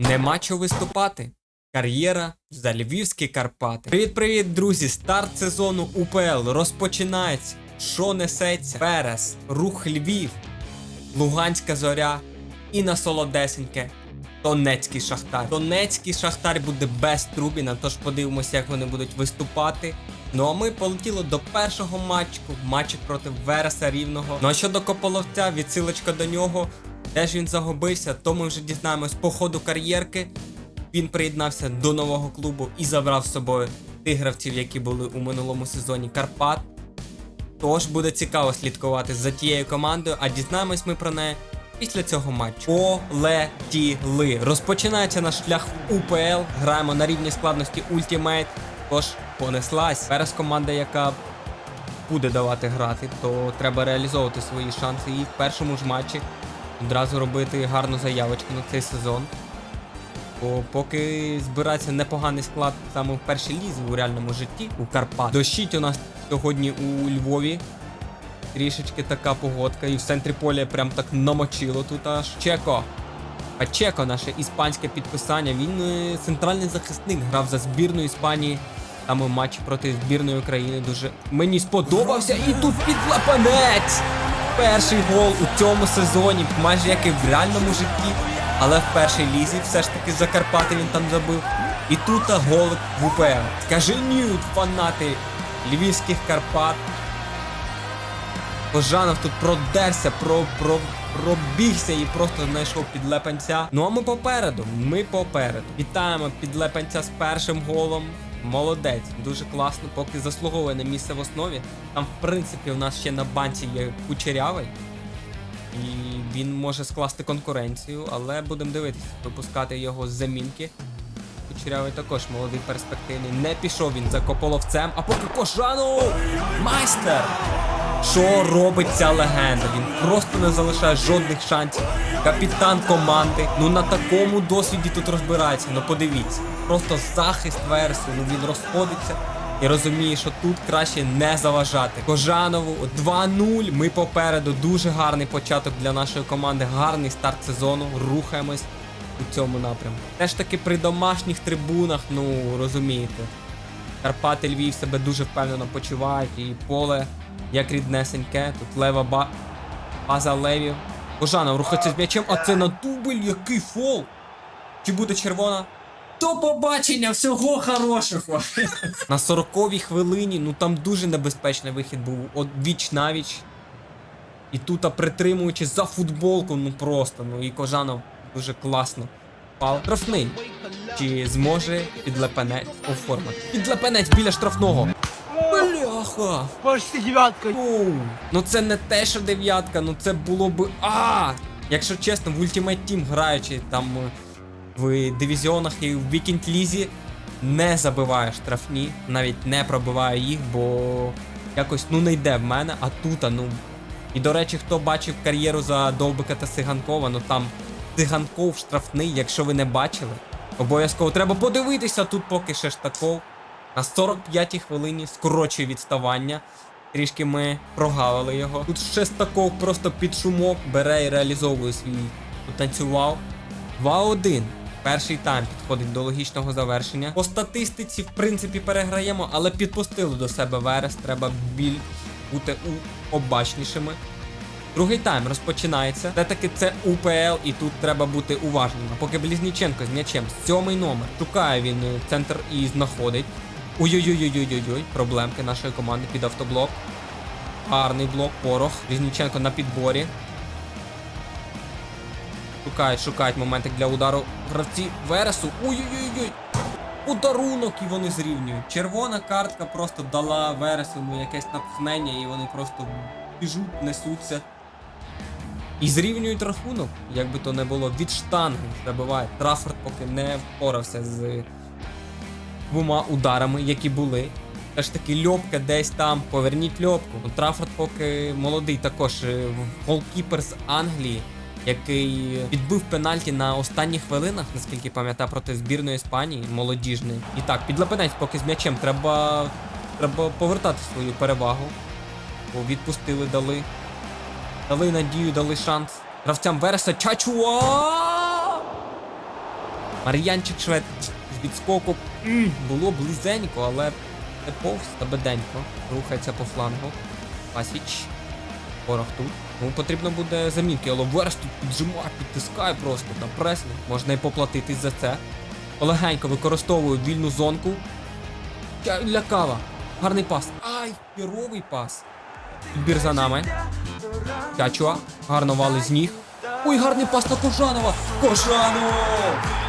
Нема чого виступати. Кар'єра за львівські Карпати. Привіт-привіт, друзі! Старт сезону УПЛ розпочинається. Що несеться? Перес, рух Львів, Луганська зоря і на солодесеньке. Донецький шахтар. Донецький шахтар буде без Трубіна, тож подивимося, як вони будуть виступати. Ну а ми полетіли до першого матчку, матчик проти Вереса Рівного. Ну а щодо Кополовця, відсилочка до нього. Де ж він загубився, то ми вже дізнаємось по ходу кар'єрки. Він приєднався до нового клубу і забрав з собою тих гравців, які були у минулому сезоні Карпат. Тож буде цікаво слідкувати за тією командою, а дізнаємось ми про неї після цього матчу. Полетіли. Розпочинається наш шлях в УПЛ. Граємо на рівні складності Ultimate. Тож понеслась. Зараз команда, яка буде давати грати, то треба реалізовувати свої шанси і в першому ж матчі одразу робити гарну заявочку на цей сезон. Бо поки збирається непоганий склад саме в першій лізі у реальному житті у Карпат. Дощить у нас сьогодні у Львові. Трішечки така погодка, і в центрі поля прям так намочило тут аж. Чеко. А Чеко, наше іспанське підписання. Він е, центральний захисник, грав за збірну Іспанії. Там у матчі проти збірної України дуже мені сподобався. І тут підлапанець! Перший гол у цьому сезоні, майже як і в реальному житті. Але в першій лізі все ж таки Закарпати він там забив. І тут голик в УПЛ. Скажи нют, фанати львівських Карпат. Божанов тут продерся, про, про, пробігся і просто знайшов підлепенця. Ну а ми попереду. Ми попереду. Вітаємо підлепенця з першим голом. Молодець, дуже класно, поки заслуговує на місце в основі. Там, в принципі, у нас ще на банці є кучерявий. І він може скласти конкуренцію, але будемо дивитися, випускати його з замінки. Кучерявий також молодий перспективний. Не пішов він за кополовцем, а поки кожану Майстер! Що робить ця легенда? Він просто не залишає жодних шансів. Капітан команди. Ну на такому досвіді тут розбирається. Ну подивіться. Просто захист версу. Ну він розходиться і розуміє, що тут краще не заважати. Кожанову 2-0. Ми попереду. Дуже гарний початок для нашої команди. Гарний старт сезону. Рухаємось у цьому напрямку. Теж таки при домашніх трибунах, ну розумієте. Карпати Львів себе дуже впевнено почувають, і поле як ріднесеньке. Тут лева ба... база левів. Божанов рухається з м'ячем, а це на дубль, який фол! Чи буде червона? До побачення, всього хорошого! на 40-й хвилині, ну там дуже небезпечний вихід був от віч навіч. І тут, а притримуючи за футболку, ну просто, ну і Кожанов дуже класно. Пал. Штрафний. Чи зможе підлепенець оформити? Підлепенець біля штрафного. Бляха! Почти девятка. Ну це не те, що дев'ятка, ну це було би. А! Якщо чесно, в Ultimate Team граючи там е, в дивізіонах і в Weekend Лізі не забиваю штрафні, навіть не пробиваю їх, бо якось ну не йде в мене, а тут, а, ну. І до речі, хто бачив кар'єру за Довбика та Сиганкова, ну там Сиганков штрафний, якщо ви не бачили. Обов'язково треба подивитися тут поки Шештаков. На 45-й хвилині скорочує відставання. Трішки ми прогавили його. Тут Шестаков просто під шумок бере і реалізовує свій потанцював. 2-1. Перший тайм підходить до логічного завершення. По статистиці, в принципі, переграємо, але підпустили до себе Верес. Треба біль бути у обачнішими. Другий тайм розпочинається. Все-таки це УПЛ, і тут треба бути уважним. Поки Близніченко з м'ячем, сьомий номер. Шукає він е, центр і знаходить. Ой-ой-ой-ой-ой-ой, проблемки нашої команди під автоблок. Гарний блок, порох. Близніченко на підборі. Шукають, шукають моментик для удару гравці Вересу. Ой-ой-ой-ой. Ударунок і вони зрівнюють. Червона картка просто дала Вересу якесь натхнення, і вони просто біжуть, несуться. І зрівнюють рахунок, як би то не було, від штанги забиває. Траффорд поки не впорався з двома ударами, які були. Все ж таки Льопка десь там, поверніть Льопку. Ну, поки молодий також е, голкіпер з Англії, який відбив пенальті на останніх хвилинах, наскільки пам'ятаю, проти збірної Іспанії, молодіжної. І так, підлапенець поки з м'ячем треба, треба повертати свою перевагу. Бо відпустили, дали. Дали надію, дали шанс. Гравцям Вереса Чачуа! Мар'янчик швед з відскоку було близенько, але не повз та. Рухається по флангу. Пасіч. Ворог тут. Ну потрібно буде замінки, але Верс тут піджимає, підтискає просто на пресню. Можна і поплатитись за це. Легенько використовую вільну зонку. Лякава. Гарний пас. Ай, херовий пас. Підбір за нами. Чачуа. Гарно вали з ніг. Ой, гарний пас на Кожанова. Кожанов!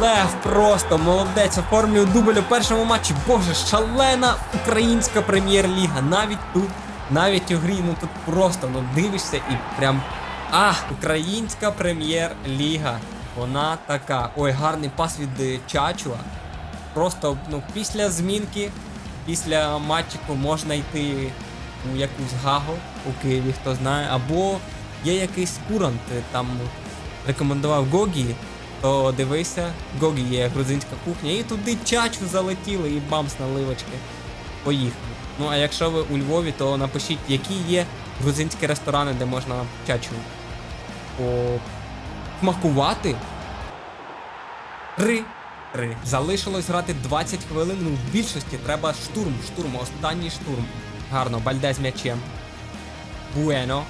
Лев просто молодець, оформлює дубль у першому матчі. Боже, шалена українська прем'єр-ліга. Навіть тут, навіть у грі, ну тут просто ну дивишся і прям. Ах, українська прем'єр-ліга. Вона така. Ой, гарний пас від е, Чачуа. Просто ну, після змінки, після матчику можна йти у якусь гагу у Києві, хто знає, або є якийсь курант, е, там рекомендував Гогі, то дивися, Гогі є грузинська кухня, і туди чачу залетіли і бамс наливочки. Поїхали. Ну а якщо ви у Львові, то напишіть, які є грузинські ресторани, де можна чачу посмакувати. Три. Три. Залишилось грати 20 хвилин. Ну, в більшості треба штурм, штурм, останній штурм. Гарно, Бальде з м'ячем. Буено.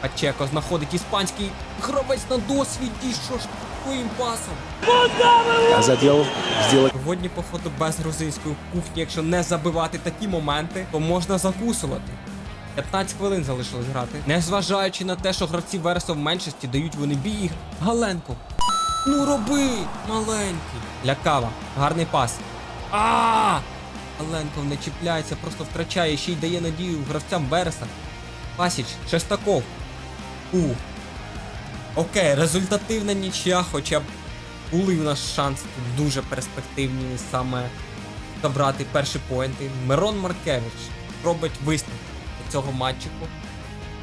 Пачеко знаходить іспанський гравець на досвіді. Що ж таким пасом? Я задел, сделать Сьогодні, походу, без грузинської кухні, якщо не забивати такі моменти, то можна закусувати. 15 хвилин залишилось грати. Незважаючи на те, що гравці Вереса в меншості дають вони бій. Галенко. Ну роби, маленький. Лякава. Гарний пас. А! Галенко не чіпляється, просто втрачає, ще й дає надію гравцям Вереса. Пасіч, Шестаков. Ух. Окей, результативна нічия, хоча б були в нас шанси дуже перспективні саме забрати перші поінти. Мирон Маркевич робить висновок до цього матчику.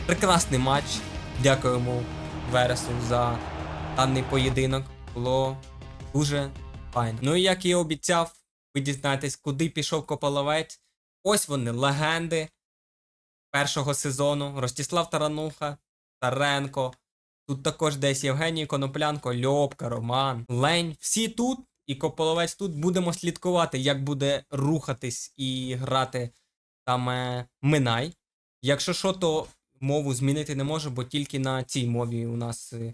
Прекрасний матч. Дякуємо Вересу за даний поєдинок. Було дуже файно. Ну і як і обіцяв, ви дізнаєтесь, куди пішов Кополовець. Ось вони, легенди першого сезону. Ростислав Тарануха, Таренко. Тут також десь Євгеній Коноплянко, Льопка, Роман, Лень. Всі тут, і Кополовець тут будемо слідкувати, як буде рухатись і грати саме Минай. Якщо що, то мову змінити не можу, бо тільки на цій мові у нас е,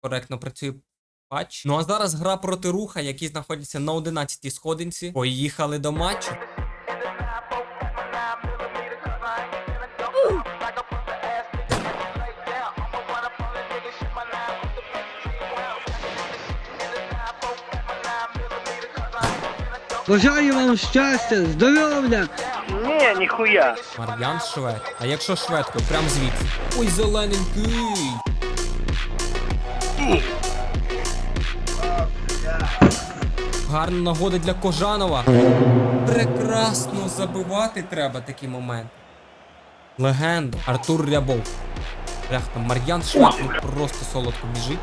коректно працює патч. Ну а зараз гра проти руха, які знаходяться на 11-й сходинці. Поїхали до матчу. Бажаю вам щастя, здоров'я, Не, нихуя. Мар'ян Швед. А якщо шведко, прям звідси. Ой, зелененький. Гарна нагода для Кожанова. Прекрасно забивати треба такі моменти. Легенда. Артур Рябов. Бляха, там Мар'ян Швед ну, просто солодко біжить.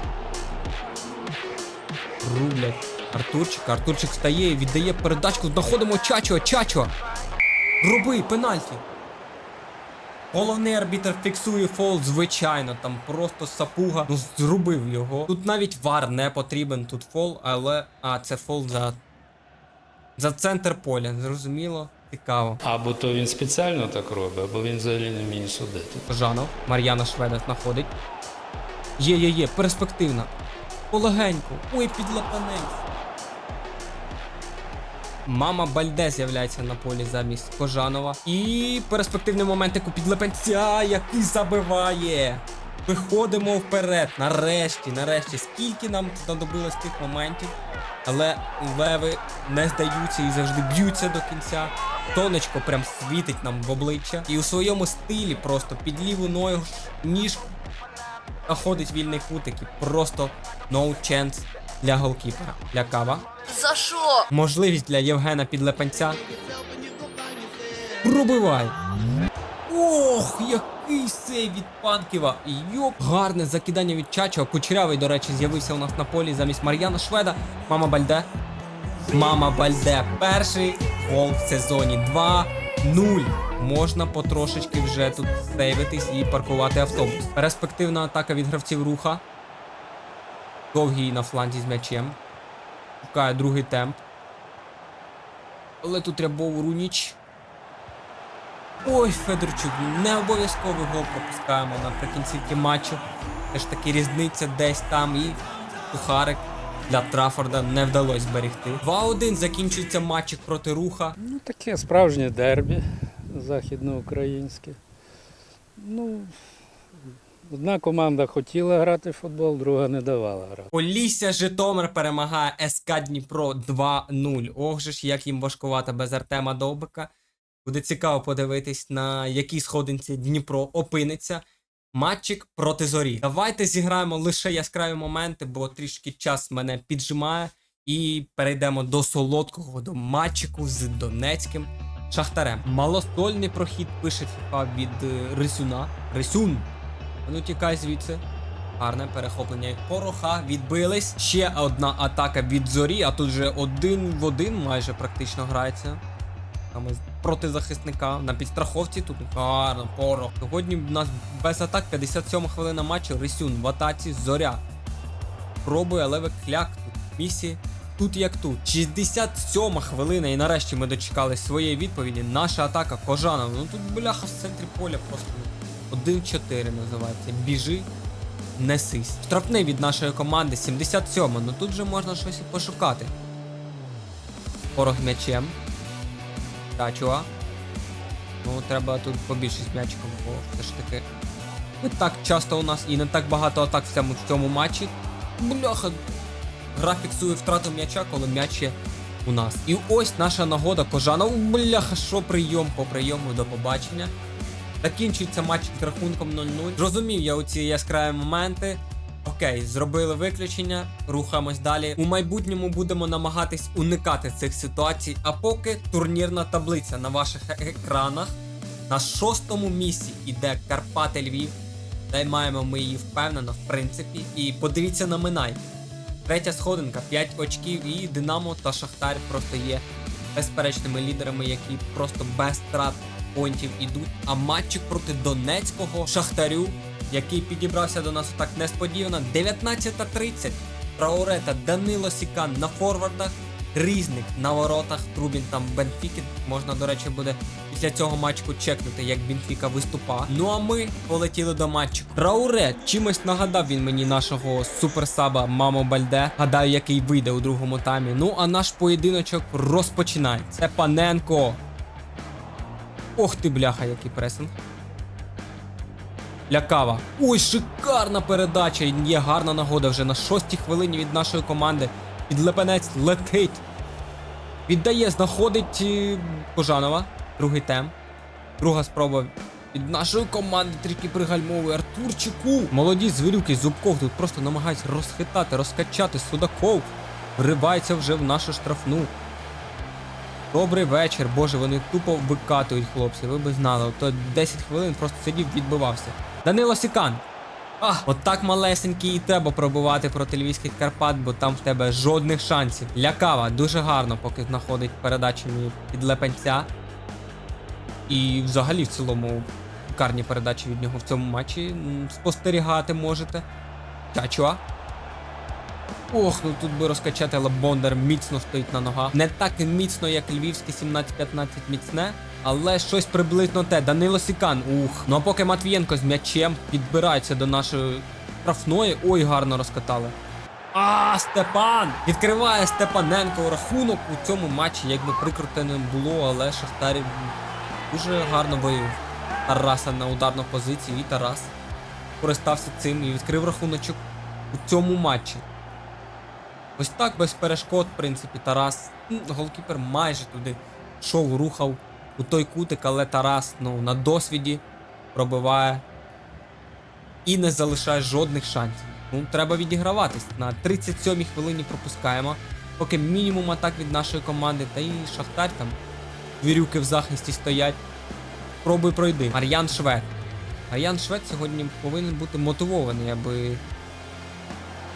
Рублять. Артурчик. Артурчик встає віддає передачку. Знаходимо Чачо, Чачо. Роби, пенальті. Головний арбітр фіксує фол, звичайно, там просто сапуга. Ну, зробив його. Тут навіть вар не потрібен, тут фол, але. А, це фол за. За центр поля, зрозуміло. Цікаво. Або то він спеціально так робить, або він взагалі не вміє судити. Жанов, Мар'яна Шведа знаходить. Є, є, є, перспективна. Полегенько. Ой, підлапанець. Мама Бальде з'являється на полі замість Кожанова. І перспективний момент, яку підлепенця, який забиває. Виходимо вперед. Нарешті, нарешті. Скільки нам знадобилось тих моментів. Але леви не здаються і завжди б'ються до кінця. Тонечко прям світить нам в обличчя. І у своєму стилі просто під ліву ногу ніжку знаходить вільний кутик і просто no chance для голкіпера. Для кава. За що? Можливість для Євгена Підлепенця. Пробивай. Ох, який сей від Панківа. Йоп. Гарне закидання від Чачо. Кучерявий, до речі, з'явився у нас на полі замість Мар'яна Шведа. Мама Бальде. Мама Бальде. Перший гол в сезоні 2-0. Можна потрошечки вже тут сейвитись і паркувати автобус. Перспективна атака від гравців руха. Довгий на фланзі з м'ячем. Шукає другий темп. Але тут Рябов Руніч. Ой, Федорчук, не обов'язковий гол пропускаємо наприкінці матчу. Теж таки різниця десь там і Тухарик для Трафорда не вдалося зберегти. 2-1 закінчується матчик проти руха. Ну, таке справжнє дербі західноукраїнське. Ну, одна команда хотіла грати в футбол, друга не давала грати. Полісся Житомир перемагає СК Дніпро 2-0. Ох же ж, як їм важкувато без Артема Довбика. Буде цікаво подивитись, на якій сходинці Дніпро опиниться. Матчик проти зорі. Давайте зіграємо лише яскраві моменти, бо трішки час мене піджимає. І перейдемо до солодкого, до матчику з Донецьким Шахтарем. Малосольний прохід пише FIFA від е, Рисюна. Рисюн! А Ну тікай звідси. Гарне перехоплення пороха. Відбились. Ще одна атака від зорі, а тут же один в один майже практично грається. З- проти захисника на підстраховці тут гарно, порох. Сьогодні в нас без атак 57 хвилина матчу. Рисюн в атаці зоря. Пробує, але викляк тут. Місі. Тут як тут. 67 хвилина, і нарешті ми дочекали своєї відповіді. Наша атака Кожанов. Ну тут бляха в центрі поля просто 1-4 називається. Біжи, несись. Штрафний від нашої команди 77 ну тут же можна щось і пошукати. Порох м'ячем. Тачуа. Ну, треба тут побільше з м'ячиком, бо все ж таки. Не так часто у нас і не так багато атак в цьому, в цьому матчі. Бляха. Гра фіксує втрату м'яча, коли м'яч є у нас. І ось наша нагода Кожанов. Бляха, що прийом по прийому до побачення. Закінчується матч з рахунком 0-0. Зрозумів я оці яскраві моменти. Окей, зробили виключення, рухаємось далі. У майбутньому будемо намагатись уникати цих ситуацій. А поки турнірна таблиця на ваших е- екранах. На шостому місці іде Карпати Львів. Займаємо ми її впевнено, в принципі. І подивіться на Минай. Третя сходинка, 5 очків, і Динамо та Шахтар просто є безперечними лідерами, які просто без втрат поінтів ідуть. А матчик проти Донецького Шахтарю, який підібрався до нас так несподівано, 19.30. Трауре та Данило Сікан на форвардах. Різник на воротах, Трубін там Бенфіки. Можна, до речі, буде після цього матчку чекнути, як Бенфіка виступа. Ну а ми полетіли до матчику. Трауре, чимось нагадав він мені нашого суперсаба Мамо Бальде. Гадаю, який вийде у другому таймі. Ну а наш поєдиночок розпочинається. Це Паненко. Ох ти, бляха, який пресинг. Лякава. Ой, шикарна передача. Є гарна нагода вже на шостій хвилині від нашої команди. Підлепенець летить. Віддає, знаходить е, Кожанова. Другий темп. Друга спроба від нашої команди трішки пригальмовує Артурчику. Молоді звірюки Зубков тут просто намагаються розхитати, розкачати Судаков. Вривається вже в нашу штрафну. Добрий вечір, боже, вони тупо викатують хлопці, ви би знали. То 10 хвилин просто сидів, відбивався. Данило Сікан. А, от так малесенький і треба пробувати проти львівських Карпат, бо там в тебе жодних шансів. Лякава дуже гарно, поки знаходить передачами під лепенця. І взагалі в цілому карні передачі від нього в цьому матчі спостерігати можете. Чачуа. Ох, ну тут би розкачати, але Бондар міцно стоїть на ногах. Не так міцно, як львівське 17-15 міцне, але щось приблизно те. Данило Сікан. Ух. Ну а поки Матвієнко з м'ячем підбирається до нашої штрафної. Ой, гарно розкатали. А, Степан! Відкриває Степаненко рахунок у цьому матчі, якби прикруте не було, але Шахтарів дуже гарно виявив Тараса на ударну позицію, і Тарас користався цим і відкрив рахуночок у цьому матчі. Ось так без перешкод, в принципі, Тарас. Голкіпер майже туди йшов, рухав у той кутик, але Тарас ну, на досвіді пробиває і не залишає жодних шансів. Ну, треба відіграватись. На 37-й хвилині пропускаємо. Поки мінімум атак від нашої команди, та і Шахтар там. Вірюки в захисті стоять. Пробуй пройди. Мар'ян Швед. Мар'ян Швед сьогодні повинен бути мотивований, аби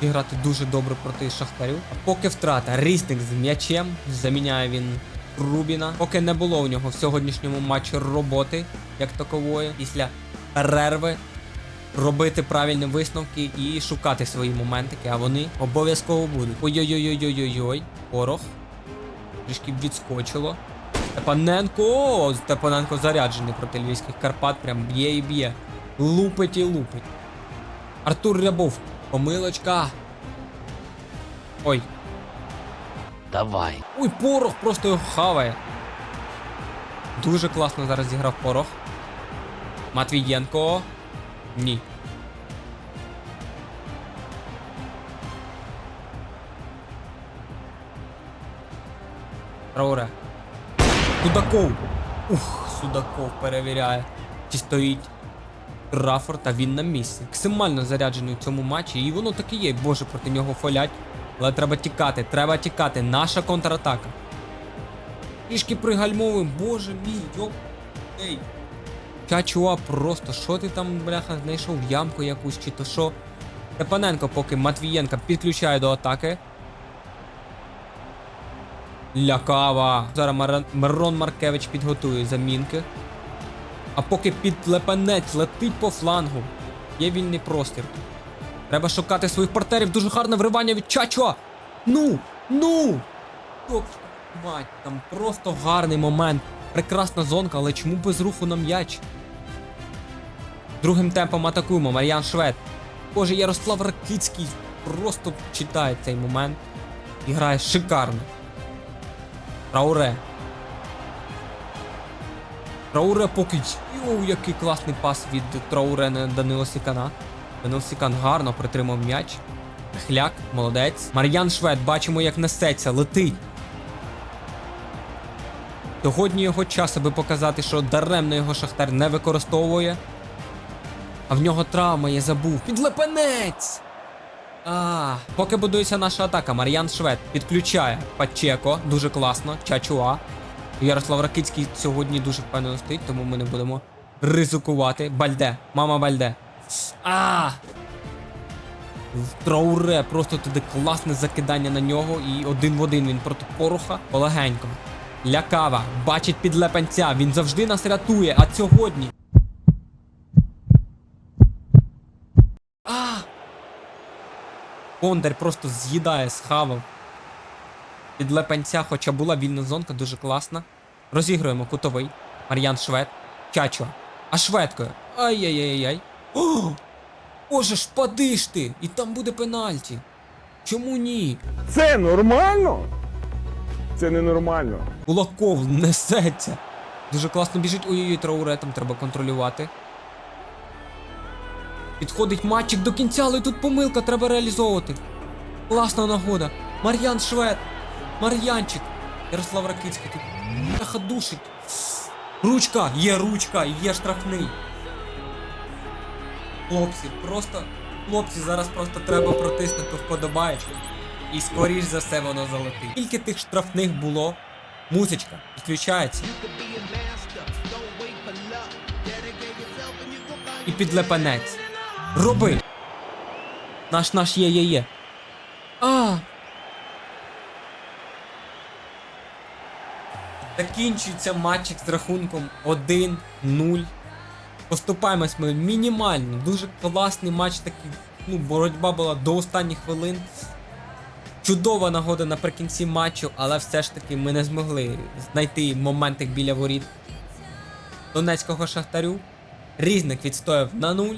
грати дуже добре проти Шахтарю. Поки втрата. Різник з м'ячем. Заміняє він Рубіна. Поки не було у нього в сьогоднішньому матчі роботи, як такової. Після перерви робити правильні висновки і шукати свої моментики, а вони обов'язково будуть. Ой-ой-ой-ой-ой-ой. Порох. Трішки відскочило. Степаненко! О, Степаненко заряджений проти львівських Карпат. Прям б'є і б'є. Лупить і лупить. Артур Рябов. Помилочка. Ой. Давай. Ой, порох просто його хаває. Дуже класно зараз зіграв порох. Матвієнко. Ні. Рауре. Судаков. Ух, Судаков перевіряє. Чи стоїть Рафорд, а він на місці. Максимально заряджений в цьому матчі. І воно так і є. Боже, проти нього фолять. Але треба тікати, треба тікати. Наша контратака. Трішки пригальмовуємо. Боже мій, йоп. Ей. Чачуа просто, що ти там, бляха, знайшов ямку якусь чи то що. Степаненко, поки Матвієнка підключає до атаки. Лякава. Зараз Мирон Маркевич підготує замінки. А поки підлепенець летить по флангу. Є вільний простір. Треба шукати своїх партнерів. Дуже гарне вривання від Чачуа. Ну! Ну! Топ, мать, там просто гарний момент. Прекрасна зонка, але чому без руху на м'яч? Другим темпом атакуємо. Мар'ян Швед. Боже, Ярослав Ракицький просто читає цей момент. І грає шикарно. Трауре. Трауре поки. Йоу, який класний пас від Трауре на Данило Сікана. Данило Сікан гарно притримав м'яч. Хляк, молодець. Мар'ян Швед, бачимо, як несеться, летить. Сьогодні його час, аби показати, що даремно його Шахтар не використовує. А в нього травма, я забув. Підлепенець! А, поки будується наша атака, Мар'ян Швед підключає Пачеко, дуже класно, Чачуа. Ярослав Ракицький сьогодні дуже впевнено стоїть, тому ми не будемо ризикувати. Бальде, мама Бальде. А! Трауре, просто туди класне закидання на нього і один в один він проти пороха. Полегенько. Лякава, бачить підлепенця, він завжди нас рятує, а сьогодні. А! Бондар просто з'їдає, схавав. Підлепенця, хоча була вільна зонка, дуже класна. Розігруємо кутовий. Мар'ян Швед. Чачо. А шведкою. Ай-яй-яй-яй. О! Боже ж, падиш ти! І там буде пенальті. Чому ні? Це нормально? Це ненормально. Кулаков несеться. Дуже класно біжить. Ой-ой-ой, Трауре там треба контролювати. Підходить матчик до кінця, але тут помилка треба реалізовувати. Класна нагода. Мар'ян Швед. Мар'янчик. Ярослав Ракицький тут. Бляха душить. Ручка! Є ручка, є штрафний. Хлопці, просто. Хлопці, зараз просто треба протиснути вподобаєчку. І скоріш за все воно залетить. Скільки тих штрафних було? Музичка, підключається. І підлепенець. Роби! Наш наш є є є. А! Закінчується матчик з рахунком 1-0. Поступаємось ми мінімально. Дуже класний матч такий. Ну, боротьба була до останніх хвилин. Чудова нагода наприкінці матчу, але все ж таки ми не змогли знайти моментик біля воріт Донецького шахтарю. Різник відстояв на нуль.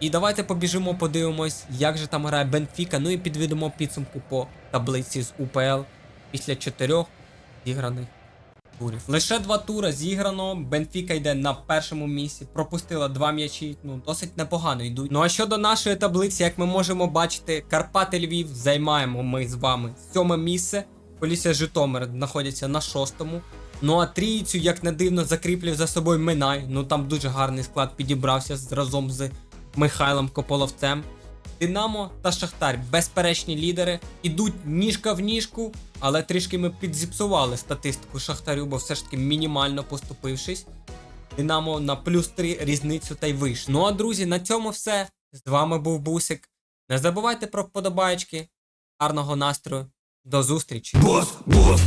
І давайте побіжимо, подивимось, як же там грає Бенфіка. Ну і підведемо підсумки по таблиці з УПЛ після чотирьох зіграних турів. Лише два тури зіграно. Бенфіка йде на першому місці, пропустила два м'ячі. Ну, досить непогано йдуть. Ну а щодо нашої таблиці, як ми можемо бачити, Карпати Львів займаємо ми з вами сьоме місце. Полісся Житомир знаходяться на шостому. Ну а трійцю, як не дивно, закріплює за собою Минай. Ну там дуже гарний склад підібрався разом з Михайлом Кополовцем. Динамо та Шахтар безперечні лідери. Ідуть ніжка в ніжку, але трішки ми підзіпсували статистику Шахтарю, бо все ж таки мінімально поступившись. Динамо на плюс 3 різницю та й виш. Ну а друзі, на цьому все. З вами був Бусик. Не забувайте про вподобаєчки. Гарного настрою. До зустрічі! Босс, босс,